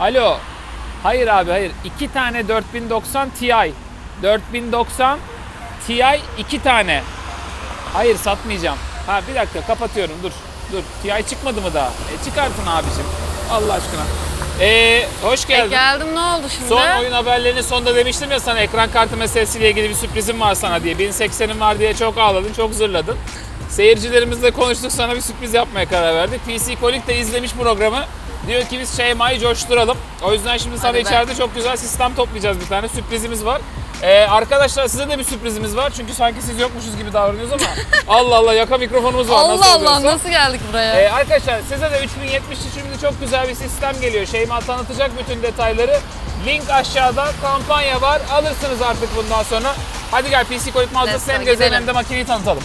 Alo. Hayır abi hayır. İki tane 4090 Ti. 4090 Ti iki tane. Hayır satmayacağım. Ha bir dakika kapatıyorum dur. Dur. Ti çıkmadı mı daha? E, çıkartın abicim. Allah aşkına. Ee, hoş E, geldin. geldim ne oldu şimdi? Son oyun haberlerinin sonunda demiştim ya sana ekran kartı meselesiyle ilgili bir sürprizim var sana diye. 1080'in var diye çok ağladın, çok zırladın. Seyircilerimizle konuştuk sana bir sürpriz yapmaya karar verdik. PC Kolik de izlemiş programı. Diyor ki biz Şeyma'yı coşturalım. O yüzden şimdi sana Hadi be. içeride çok güzel sistem toplayacağız bir tane. Sürprizimiz var. Ee, arkadaşlar size de bir sürprizimiz var. Çünkü sanki siz yokmuşuz gibi davranıyoruz ama Allah Allah yaka mikrofonumuz var. Allah Nasıl Allah oluyorsa. nasıl geldik buraya? Ee, arkadaşlar size de 3070 şimdi çok güzel bir sistem geliyor. Şeyma tanıtacak bütün detayları. Link aşağıda kampanya var. Alırsınız artık bundan sonra. Hadi gel PC Kolik mağazası Let's hem go, gezelim gidelim. hem de makineyi tanıtalım.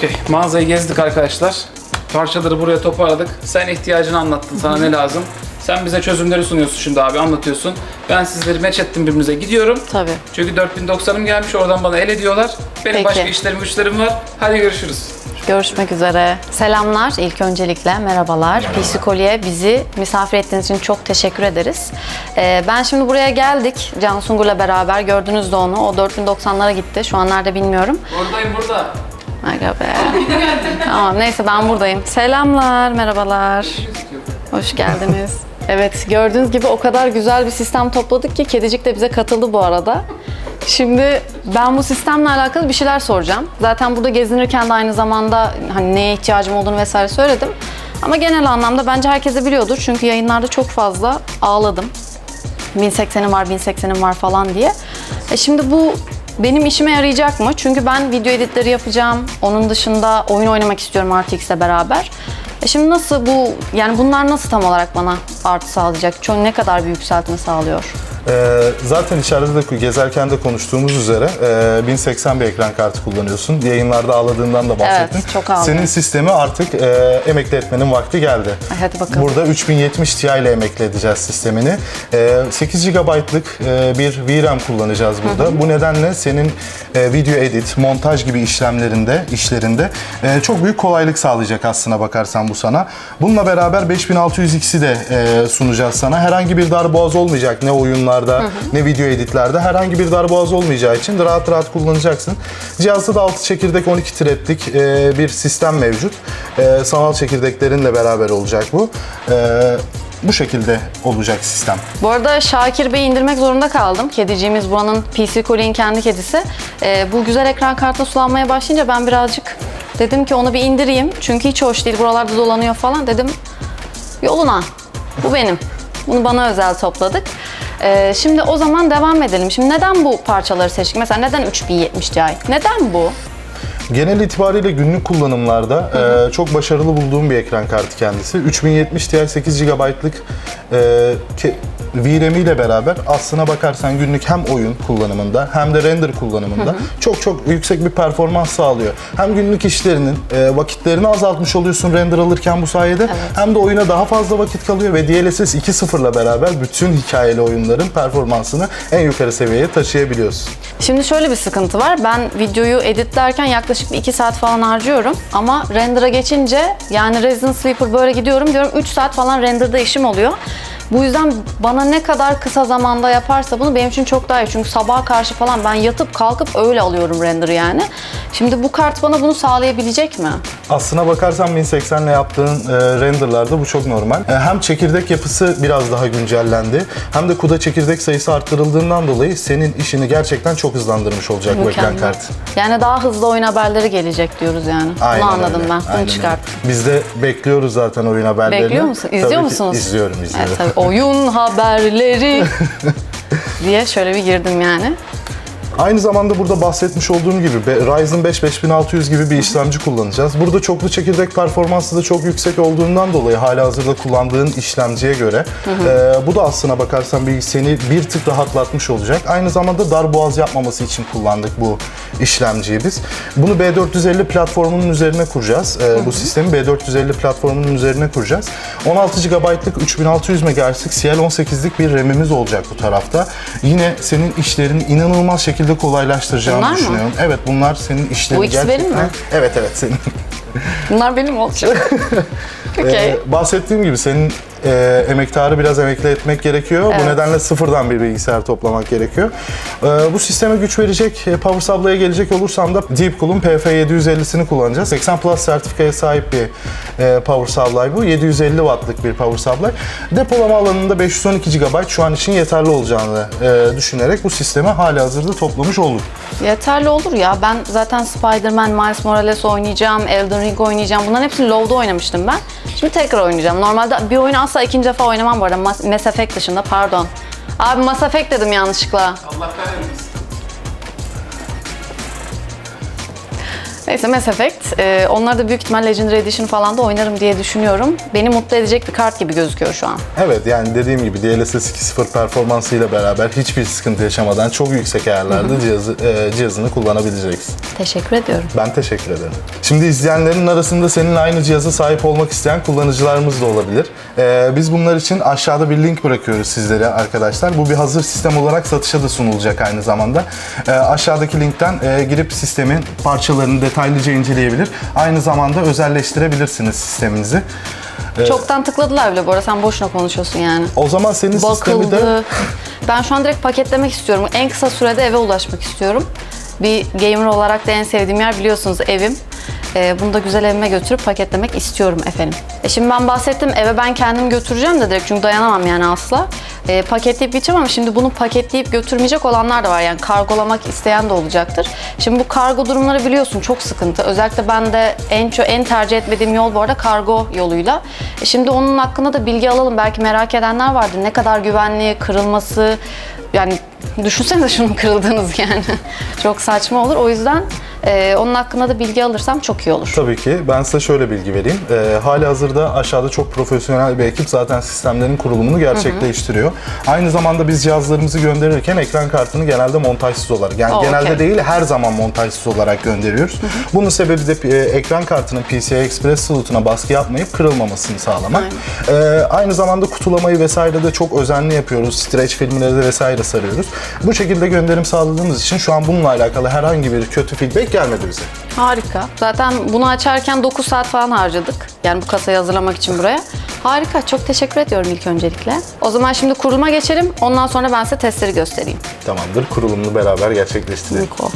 Okey. Mağazayı gezdik arkadaşlar. Parçaları buraya toparladık. Sen ihtiyacını anlattın. Sana ne lazım? Sen bize çözümleri sunuyorsun şimdi abi anlatıyorsun. Ben sizleri meç ettim birbirimize gidiyorum. Tabii. Çünkü 4090'ım gelmiş oradan bana el ediyorlar. Benim Peki. başka işlerim güçlerim var. Hadi görüşürüz. Görüşmek üzere. Selamlar ilk öncelikle merhabalar. Psikoli'ye bizi misafir ettiğiniz için çok teşekkür ederiz. Ee, ben şimdi buraya geldik Can Sungur'la beraber gördünüz de onu. O 4090'lara gitti. Şu an nerede bilmiyorum. Buradayım burada. Aga be. tamam neyse ben buradayım. Selamlar, merhabalar. Hoş geldiniz. Evet gördüğünüz gibi o kadar güzel bir sistem topladık ki kedicik de bize katıldı bu arada. Şimdi ben bu sistemle alakalı bir şeyler soracağım. Zaten burada gezinirken de aynı zamanda hani neye ihtiyacım olduğunu vesaire söyledim. Ama genel anlamda bence herkes de biliyordur. Çünkü yayınlarda çok fazla ağladım. 1080'im var, 1080'im var falan diye. E şimdi bu benim işime yarayacak mı? Çünkü ben video editleri yapacağım. Onun dışında oyun oynamak istiyorum RTX'le beraber. E şimdi nasıl bu, yani bunlar nasıl tam olarak bana artı sağlayacak? Çok ne kadar bir yükseltme sağlıyor? Ee, zaten içeride de gezerken de konuştuğumuz üzere e, 1080 bir ekran kartı kullanıyorsun. Yayınlarda ağladığından da bahsettin. Evet, çok ağladım. Senin sistemi artık e, emekli etmenin vakti geldi. Ay, hadi bakalım. Burada 3070 Ti ile emekli edeceğiz sistemini. E, 8 GB'lık e, bir VRAM kullanacağız burada. Bu nedenle senin e, video edit, montaj gibi işlemlerinde, işlerinde e, çok büyük kolaylık sağlayacak aslına bakarsan bu sana. Bununla beraber 5600X'i de e, sunacağız sana. Herhangi bir darboğaz olmayacak ne oyunlarda ne video editlerde. Herhangi bir darboğaz olmayacağı için rahat rahat kullanacaksın. Cihazda da 6 çekirdek 12 threadlik e, bir sistem mevcut. E, sanal çekirdeklerinle beraber olacak bu. E, bu şekilde olacak sistem. Bu arada Şakir Bey'i indirmek zorunda kaldım. Kediciğimiz buranın PC Cool'in kendi kedisi. Ee, bu güzel ekran kartına sulanmaya başlayınca ben birazcık dedim ki onu bir indireyim. Çünkü hiç hoş değil. Buralarda dolanıyor falan. Dedim yoluna. Bu benim. Bunu bana özel topladık. Ee, şimdi o zaman devam edelim. Şimdi neden bu parçaları seçtik? Mesela neden 3070 Ti? Neden bu? Genel itibariyle günlük kullanımlarda e, çok başarılı bulduğum bir ekran kartı kendisi. 3070 Ti 8 GB'lık e, ke- VRAM ile beraber aslına bakarsan günlük hem oyun kullanımında hem de render kullanımında çok çok yüksek bir performans sağlıyor. Hem günlük işlerinin e, vakitlerini azaltmış oluyorsun render alırken bu sayede hem de oyuna daha fazla vakit kalıyor ve DLSS 2.0 ile beraber bütün hikayeli oyunların performansını en yukarı seviyeye taşıyabiliyorsun. Şimdi şöyle bir sıkıntı var. Ben videoyu editlerken yaklaşık bir 2 saat falan harcıyorum. Ama render'a geçince yani Resident Sleeper böyle gidiyorum diyorum 3 saat falan render'da işim oluyor. Bu yüzden bana ne kadar kısa zamanda yaparsa bunu benim için çok daha iyi. Çünkü sabaha karşı falan ben yatıp kalkıp öyle alıyorum render'ı yani. Şimdi bu kart bana bunu sağlayabilecek mi? Aslına bakarsan 1080 ile yaptığın e, renderlarda bu çok normal. E, hem çekirdek yapısı biraz daha güncellendi hem de CUDA çekirdek sayısı arttırıldığından dolayı senin işini gerçekten çok hızlandırmış olacak bu ekran kartı. Yani daha hızlı oyun haberleri gelecek diyoruz yani. Aynen bunu anladım öyle, ben. Bunu aynen öyle. çıkarttım. Biz de bekliyoruz zaten oyun haberlerini. Bekliyor musun? Tabii İzliyor ki musunuz? İzliyorum, izliyorum. Evet tabii oyun haberleri diye şöyle bir girdim yani. Aynı zamanda burada bahsetmiş olduğum gibi Ryzen 5 5600 gibi bir işlemci kullanacağız. Burada çoklu çekirdek performansı da çok yüksek olduğundan dolayı hala hazırda kullandığın işlemciye göre e, bu da aslına bakarsan bir seni bir tık rahatlatmış olacak. Aynı zamanda dar boğaz yapmaması için kullandık bu işlemciyi biz. Bunu B450 platformunun üzerine kuracağız. E, bu sistemi B450 platformunun üzerine kuracağız. 16 GB'lık 3600 MHz'lik CL18'lik bir RAM'imiz olacak bu tarafta. Yine senin işlerini inanılmaz şekilde kolaylaştıracağını Bunlar mı? düşünüyorum. Evet bunlar senin işlerini Bu ikisi benim mi? Evet evet senin. Bunlar benim olacak. Okey. Ee, bahsettiğim gibi senin e, emektarı biraz emekli etmek gerekiyor. Evet. Bu nedenle sıfırdan bir bilgisayar toplamak gerekiyor. Ee, bu sisteme güç verecek e, Power Supply'a gelecek olursam da Deepcool'un PF750'sini kullanacağız. 80 Plus sertifikaya sahip bir e, Power Supply bu. 750 Watt'lık bir Power Supply. Depolama alanında 512 GB şu an için yeterli olacağını e, düşünerek bu sistemi hali hazırda toplamış olduk. Yeterli olur ya. Ben zaten Spider-Man, Miles Morales oynayacağım, Elden Ring oynayacağım. Bunların hepsini Low'da oynamıştım ben. Şimdi tekrar oynayacağım. Normalde bir oyunu asla ikinci defa oynamam bu arada. Mas- Mass Effect dışında pardon. Abi Mass Effect dedim yanlışlıkla. Allah kahretsin. Neyse Mass Effect. Ee, onları da büyük ihtimal Legendary Edition falan da oynarım diye düşünüyorum. Beni mutlu edecek bir kart gibi gözüküyor şu an. Evet yani dediğim gibi DLSS 2.0 performansıyla beraber hiçbir sıkıntı yaşamadan çok yüksek ayarlarda cihazı, e, cihazını kullanabileceksin. Teşekkür ediyorum. Ben teşekkür ederim. Şimdi izleyenlerin arasında senin aynı cihaza sahip olmak isteyen kullanıcılarımız da olabilir. Ee, biz bunlar için aşağıda bir link bırakıyoruz sizlere arkadaşlar. Bu bir hazır sistem olarak satışa da sunulacak aynı zamanda. Ee, aşağıdaki linkten e, girip sistemin parçalarını detaylıca inceleyebilir. Aynı zamanda özelleştirebilirsiniz sisteminizi. Çoktan tıkladılar bile bu arada. Sen boşuna konuşuyorsun yani. O zaman senin sistemi de Bakıldı. Ben şu an direkt paketlemek istiyorum. En kısa sürede eve ulaşmak istiyorum. Bir gamer olarak da en sevdiğim yer biliyorsunuz evim. Ee, bunu da güzel evime götürüp paketlemek istiyorum efendim. E şimdi ben bahsettim eve ben kendim götüreceğim de direkt çünkü dayanamam yani asla. E, paketleyip gideceğim ama şimdi bunu paketleyip götürmeyecek olanlar da var yani kargolamak isteyen de olacaktır. Şimdi bu kargo durumları biliyorsun çok sıkıntı. Özellikle ben de en çok en tercih etmediğim yol bu arada kargo yoluyla. E, şimdi onun hakkında da bilgi alalım. Belki merak edenler vardır. Ne kadar güvenli, kırılması yani düşünsene şunun kırıldığınız yani. çok saçma olur. O yüzden e, onun hakkında da bilgi alırsam çok iyi olur. Tabii ki. Ben size şöyle bilgi vereyim. Ee, hali hazırda aşağıda çok profesyonel bir ekip zaten sistemlerin kurulumunu gerçekleştiriyor. Aynı zamanda biz cihazlarımızı gönderirken ekran kartını genelde montajsız olarak, yani Oh, genelde okey. değil her zaman montajsız olarak gönderiyoruz. Bunun sebebi de e, ekran kartının PCI Express slotuna baskı yapmayıp kırılmamasını sağlamak. Ee, aynı zamanda kutulamayı vesaire de çok özenli yapıyoruz. Stretch filmleri de vesaire sarıyoruz. Bu şekilde gönderim sağladığımız için şu an bununla alakalı herhangi bir kötü feedback gelmedi bize. Harika. Zaten bunu açarken 9 saat falan harcadık. Yani bu kasayı hazırlamak için buraya. Harika. Çok teşekkür ediyorum ilk öncelikle. O zaman şimdi kuruluma geçelim. Ondan sonra ben size testleri göstereyim. Tamamdır. Kurulumunu beraber gerçekleştirelim. Niko.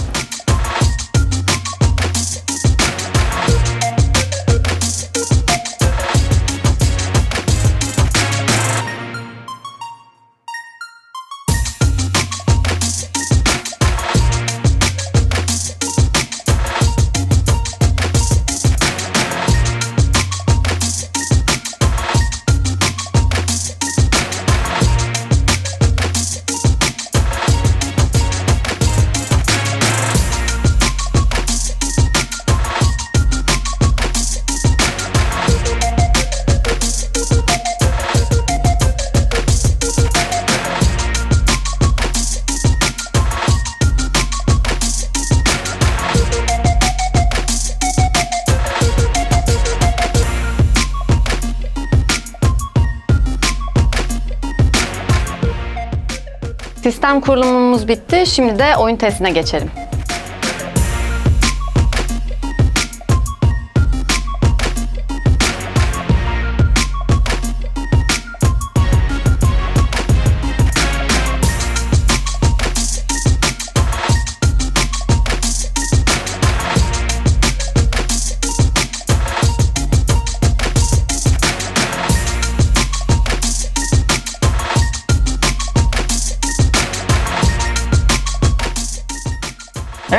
Sistem kurulumumuz bitti. Şimdi de oyun testine geçelim.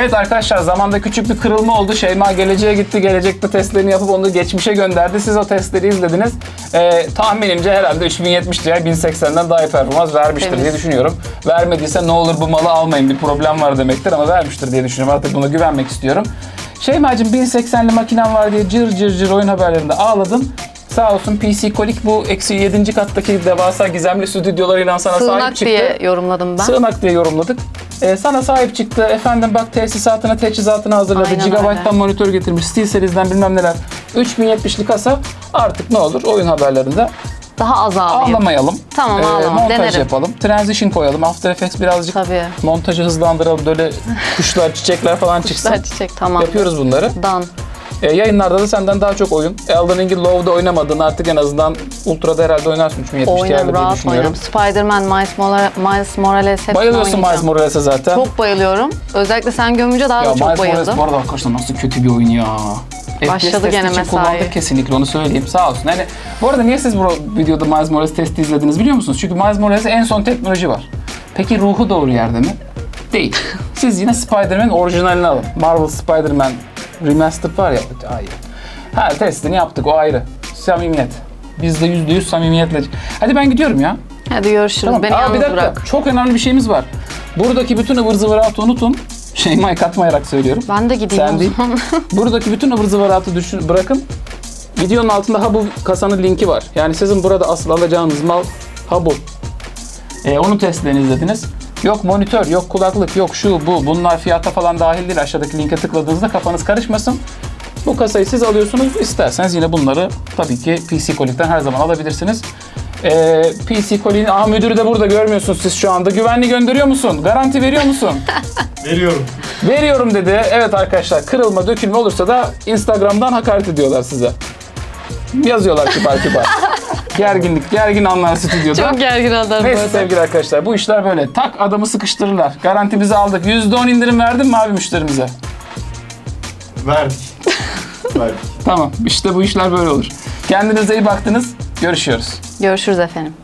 Evet arkadaşlar zamanda küçük bir kırılma oldu. Şeyma geleceğe gitti. Gelecekte testlerini yapıp onu geçmişe gönderdi. Siz o testleri izlediniz. Ee, tahminimce herhalde 3070 Ti 1080'den daha iyi performans vermiştir Temiz. diye düşünüyorum. Vermediyse ne olur bu malı almayın bir problem var demektir ama vermiştir diye düşünüyorum. Artık buna güvenmek istiyorum. Şeyma'cığım 1080'li makinem var diye cır cır cır oyun haberlerinde ağladım. Sağ olsun PC Kolik bu eksi 7. kattaki devasa gizemli stüdyolarıyla sana sahip Sığınak çıktı. diye yorumladım ben. Sığınak diye yorumladık. Ee, sana sahip çıktı. Efendim bak tesisatına, teçhizatını hazırladı. Aynen Gigabyte'dan öyle. monitör getirmiş. SteelSeries'den bilmem neler. 3070'li kasa artık ne olur oyun haberlerinde Daha az ağlayayım. ağlamayalım. Tamam, Ee, ağlama. Montaj Denerim. yapalım. Transition koyalım. After Effects birazcık Tabii. montajı hızlandıralım. Böyle kuşlar, çiçekler falan çıksın. Kuşlar çiçek tamam. Yapıyoruz bunları. Dan. Ee, yayınlarda da senden daha çok oyun. Elden Ring'i Low'da oynamadın. Artık en azından Ultra'da herhalde oynarsın 3070 Ti'yle Oynarım diye rahat düşünüyorum. oynarım. Spider-Man, Miles, Morales, Miles Morales hepsini Bayılıyorsun Miles oynayacağım. Morales'e zaten. Çok bayılıyorum. Özellikle sen gömünce daha Ya da çok Miles Morales bayıldım. bu arada arkadaşlar nasıl kötü bir oyun ya. Başladı testi gene için mesai. kullandık kesinlikle onu söyleyeyim. Sağ olsun. Yani bu arada niye siz bu videoda Miles Morales testi izlediniz biliyor musunuz? Çünkü Miles Morales'e en son teknoloji var. Peki ruhu doğru yerde mi? Değil. Siz yine Spider-Man orijinalini alın. Marvel Spider-Man Remastered var ya. Hayır. Ha testini yaptık o ayrı. Samimiyet. Biz de %100 samimiyetle. Hadi ben gidiyorum ya. Hadi görüşürüz. Tamam. Beni Aa, bir dakika. bırak. Çok önemli bir şeyimiz var. Buradaki bütün ıvır zıvıratı unutun. Şeyma'yı katmayarak söylüyorum. Ben de gideyim Sen o değil. zaman. Buradaki bütün ıvır zıvaratı düşün, bırakın. Videonun altında ha bu kasanın linki var. Yani sizin burada asıl alacağınız mal ha bu. Ee, onun testlerini izlediniz. Yok monitör, yok kulaklık, yok şu bu. Bunlar fiyata falan dahil değil. Aşağıdaki linke tıkladığınızda kafanız karışmasın. Bu kasayı siz alıyorsunuz. İsterseniz yine bunları tabii ki PC Kolik'ten her zaman alabilirsiniz. Ee, PC Kolik'in aha müdürü de burada görmüyorsunuz siz şu anda. Güvenli gönderiyor musun? Garanti veriyor musun? Veriyorum. Veriyorum dedi. Evet arkadaşlar kırılma dökülme olursa da Instagram'dan hakaret ediyorlar size. Yazıyorlar kibar kibar. Gerginlik, gergin anlar stüdyoda. Çok gergin adam bu Neyse arada. sevgili arkadaşlar bu işler böyle. Tak adamı sıkıştırırlar. Garantimizi aldık. %10 indirim verdin mi abi müşterimize? Verdik. Verdik. Tamam işte bu işler böyle olur. Kendinize iyi baktınız. Görüşüyoruz. Görüşürüz efendim.